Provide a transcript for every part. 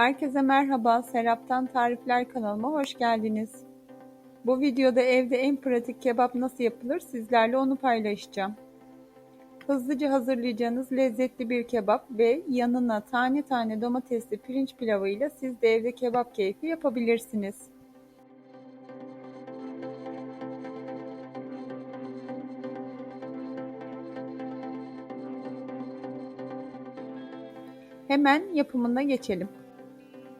Herkese merhaba, Serap'tan Tarifler kanalıma hoş geldiniz. Bu videoda evde en pratik kebap nasıl yapılır sizlerle onu paylaşacağım. Hızlıca hazırlayacağınız lezzetli bir kebap ve yanına tane tane domatesli pirinç pilavıyla siz de evde kebap keyfi yapabilirsiniz. Hemen yapımına geçelim.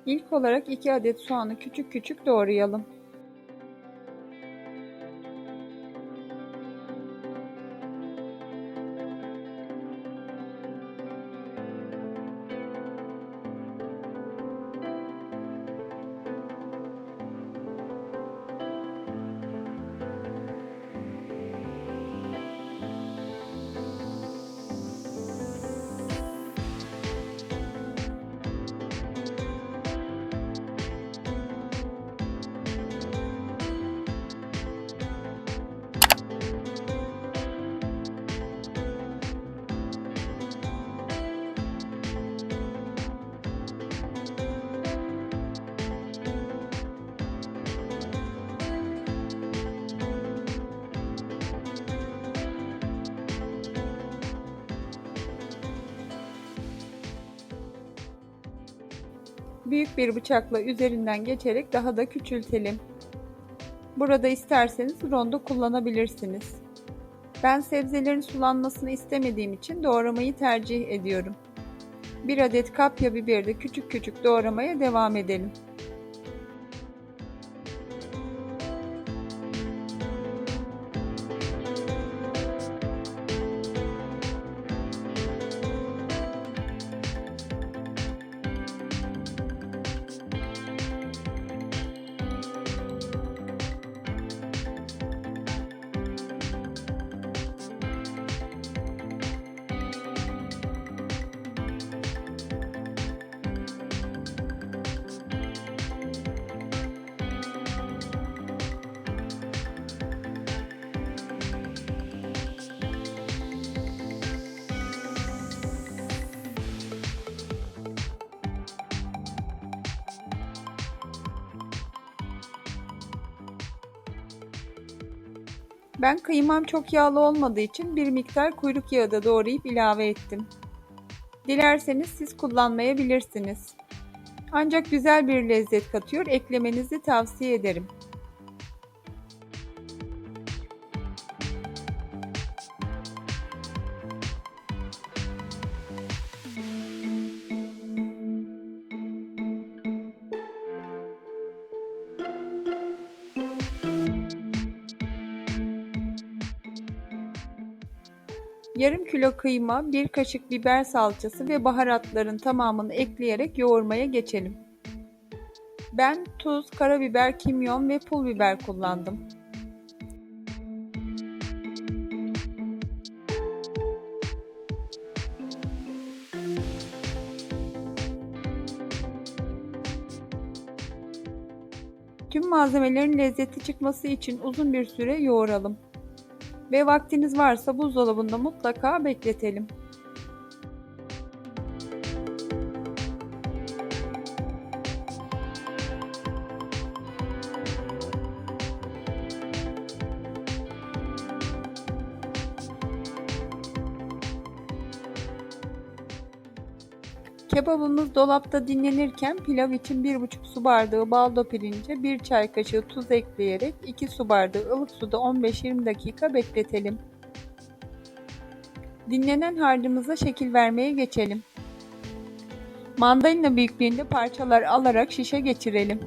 İlk olarak 2 adet soğanı küçük küçük doğrayalım. Büyük bir bıçakla üzerinden geçerek daha da küçültelim. Burada isterseniz rondo kullanabilirsiniz. Ben sebzelerin sulanmasını istemediğim için doğramayı tercih ediyorum. 1 adet kapya biberi de küçük küçük doğramaya devam edelim. Ben kıymam çok yağlı olmadığı için bir miktar kuyruk yağı da doğrayıp ilave ettim. Dilerseniz siz kullanmayabilirsiniz. Ancak güzel bir lezzet katıyor, eklemenizi tavsiye ederim. Yarım kilo kıyma, bir kaşık biber salçası ve baharatların tamamını ekleyerek yoğurmaya geçelim. Ben tuz, karabiber, kimyon ve pul biber kullandım. Tüm malzemelerin lezzetli çıkması için uzun bir süre yoğuralım ve vaktiniz varsa buzdolabında mutlaka bekletelim. Kebabımız dolapta dinlenirken pilav için 1,5 su bardağı baldo pirince 1 çay kaşığı tuz ekleyerek 2 su bardağı ılık suda 15-20 dakika bekletelim. Dinlenen harcımıza şekil vermeye geçelim. Mandalina büyüklüğünde parçalar alarak şişe geçirelim.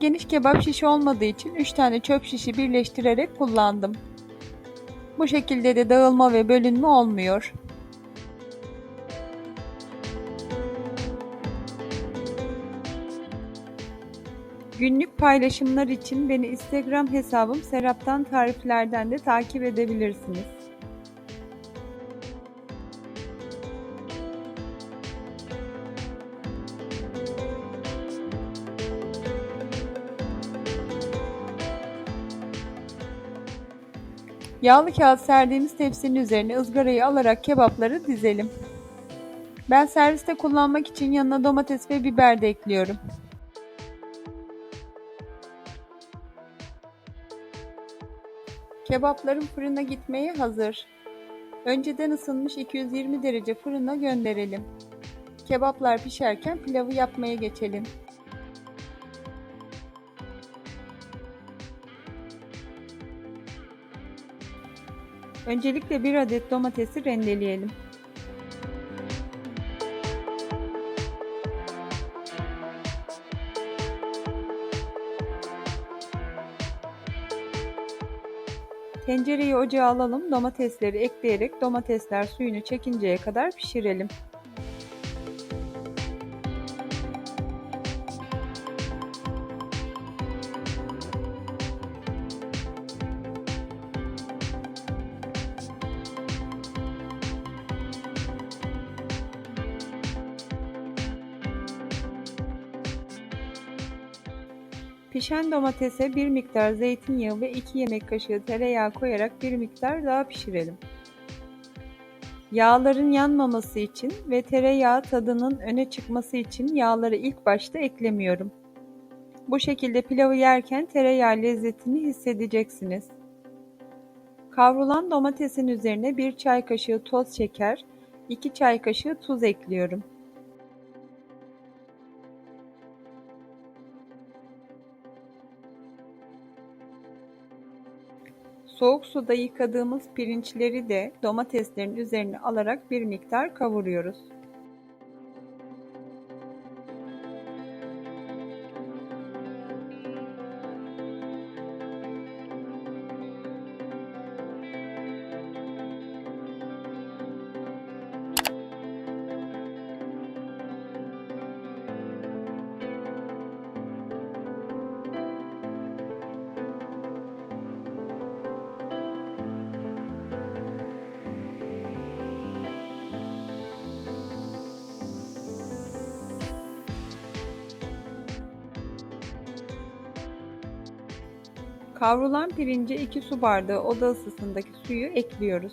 Geniş kebap şişi olmadığı için 3 tane çöp şişi birleştirerek kullandım. Bu şekilde de dağılma ve bölünme olmuyor. Günlük paylaşımlar için beni Instagram hesabım Serap'tan Tarifler'den de takip edebilirsiniz. Yağlı kağıt serdiğimiz tepsinin üzerine ızgarayı alarak kebapları dizelim. Ben serviste kullanmak için yanına domates ve biber de ekliyorum. Kebaplarım fırına gitmeye hazır. Önceden ısınmış 220 derece fırına gönderelim. Kebaplar pişerken pilavı yapmaya geçelim. Öncelikle bir adet domatesi rendeleyelim. Tencereyi ocağa alalım, domatesleri ekleyerek domatesler suyunu çekinceye kadar pişirelim. Pişen domatese bir miktar zeytinyağı ve 2 yemek kaşığı tereyağı koyarak bir miktar daha pişirelim. Yağların yanmaması için ve tereyağı tadının öne çıkması için yağları ilk başta eklemiyorum. Bu şekilde pilavı yerken tereyağı lezzetini hissedeceksiniz. Kavrulan domatesin üzerine 1 çay kaşığı toz şeker, 2 çay kaşığı tuz ekliyorum. Soğuk suda yıkadığımız pirinçleri de domateslerin üzerine alarak bir miktar kavuruyoruz. Kavrulan pirince 2 su bardağı oda ısısındaki suyu ekliyoruz.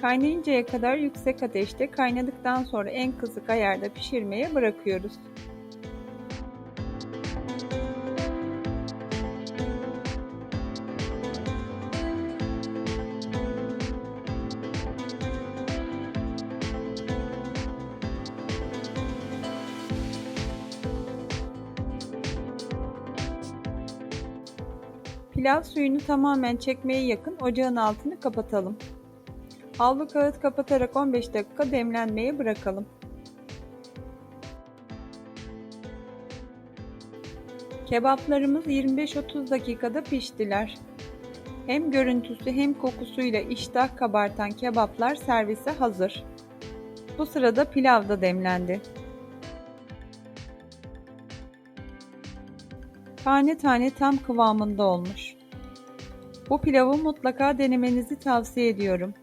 Kaynayıncaya kadar yüksek ateşte kaynadıktan sonra en kısık ayarda pişirmeye bırakıyoruz. Pilav suyunu tamamen çekmeye yakın ocağın altını kapatalım. Havlu kağıt kapatarak 15 dakika demlenmeye bırakalım. Kebaplarımız 25-30 dakikada piştiler. Hem görüntüsü hem kokusuyla iştah kabartan kebaplar servise hazır. Bu sırada pilav da demlendi. Tane tane tam kıvamında olmuş. Bu pilavı mutlaka denemenizi tavsiye ediyorum.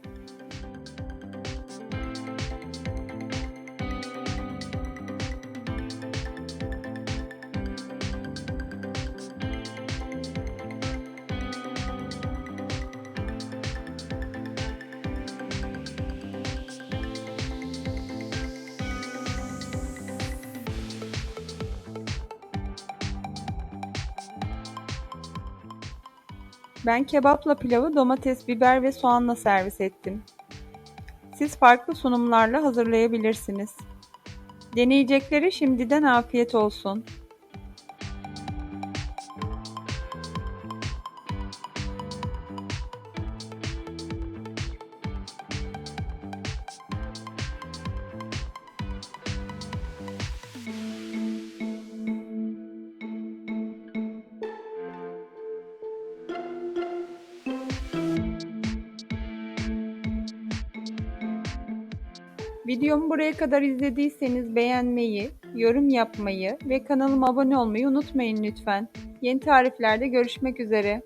Ben kebapla pilavı domates, biber ve soğanla servis ettim. Siz farklı sunumlarla hazırlayabilirsiniz. Deneyeceklere şimdiden afiyet olsun. Videomu buraya kadar izlediyseniz beğenmeyi, yorum yapmayı ve kanalıma abone olmayı unutmayın lütfen. Yeni tariflerde görüşmek üzere.